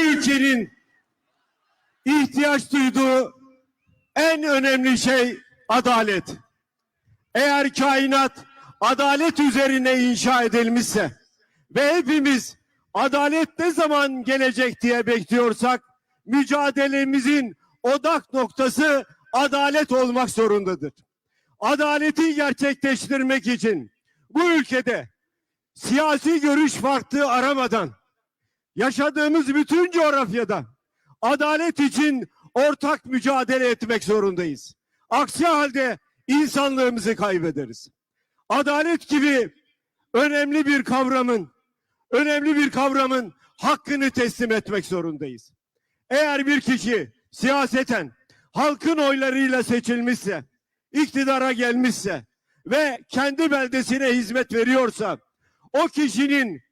ülkenin ihtiyaç duyduğu en önemli şey adalet. Eğer kainat adalet üzerine inşa edilmişse ve hepimiz adalet ne zaman gelecek diye bekliyorsak mücadelemizin odak noktası adalet olmak zorundadır. Adaleti gerçekleştirmek için bu ülkede siyasi görüş farklı aramadan yaşadığımız bütün coğrafyada adalet için ortak mücadele etmek zorundayız. Aksi halde insanlığımızı kaybederiz. Adalet gibi önemli bir kavramın önemli bir kavramın hakkını teslim etmek zorundayız. Eğer bir kişi siyaseten halkın oylarıyla seçilmişse, iktidara gelmişse ve kendi beldesine hizmet veriyorsa o kişinin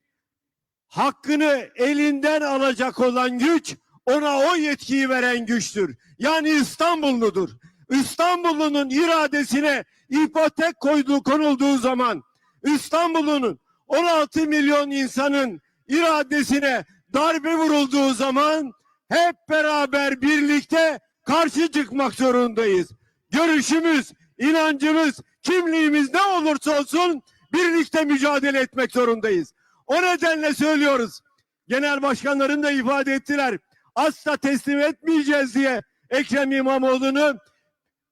hakkını elinden alacak olan güç ona o yetkiyi veren güçtür. Yani İstanbulludur. İstanbullunun iradesine ipotek koyduğu konulduğu zaman İstanbul'un 16 milyon insanın iradesine darbe vurulduğu zaman hep beraber birlikte karşı çıkmak zorundayız. Görüşümüz, inancımız, kimliğimiz ne olursa olsun birlikte mücadele etmek zorundayız. O nedenle söylüyoruz. Genel başkanların da ifade ettiler. Asla teslim etmeyeceğiz diye Ekrem İmamoğlu'nu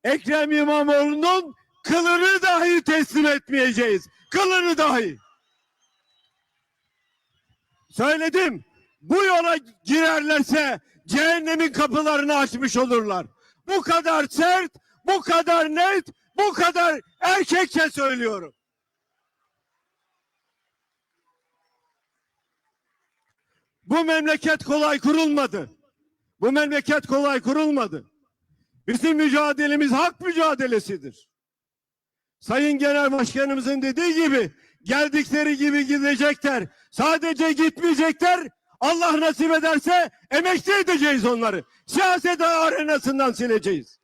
Ekrem İmamoğlu'nun kılını dahi teslim etmeyeceğiz. Kılını dahi. Söyledim. Bu yola girerlerse cehennemin kapılarını açmış olurlar. Bu kadar sert, bu kadar net, bu kadar erkekçe söylüyorum. Bu memleket kolay kurulmadı. Bu memleket kolay kurulmadı. Bizim mücadelemiz hak mücadelesidir. Sayın Genel Başkanımızın dediği gibi geldikleri gibi gidecekler. Sadece gitmeyecekler. Allah nasip ederse emekli edeceğiz onları. Siyaset arenasından sileceğiz.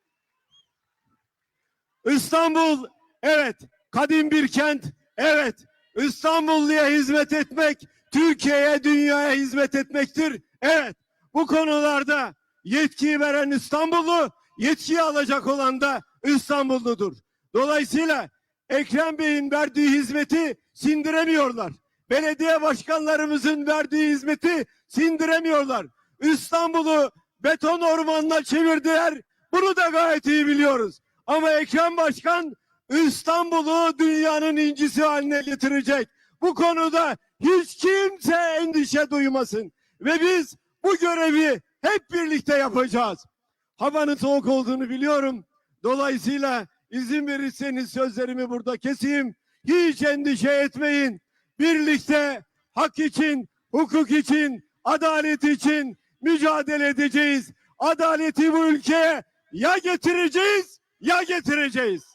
İstanbul evet kadim bir kent. Evet İstanbulluya hizmet etmek Türkiye'ye dünyaya hizmet etmektir. Evet bu konularda yetkiyi veren İstanbullu yetkiyi alacak olan da İstanbulludur. Dolayısıyla Ekrem Bey'in verdiği hizmeti sindiremiyorlar. Belediye başkanlarımızın verdiği hizmeti sindiremiyorlar. İstanbul'u beton ormanına çevirdiler. Bunu da gayet iyi biliyoruz. Ama Ekrem Başkan İstanbul'u dünyanın incisi haline getirecek. Bu konuda hiç kimse endişe duymasın. Ve biz bu görevi hep birlikte yapacağız. Havanın soğuk olduğunu biliyorum. Dolayısıyla izin verirseniz sözlerimi burada keseyim. Hiç endişe etmeyin. Birlikte hak için, hukuk için, adalet için mücadele edeceğiz. Adaleti bu ülkeye ya getireceğiz ya getireceğiz.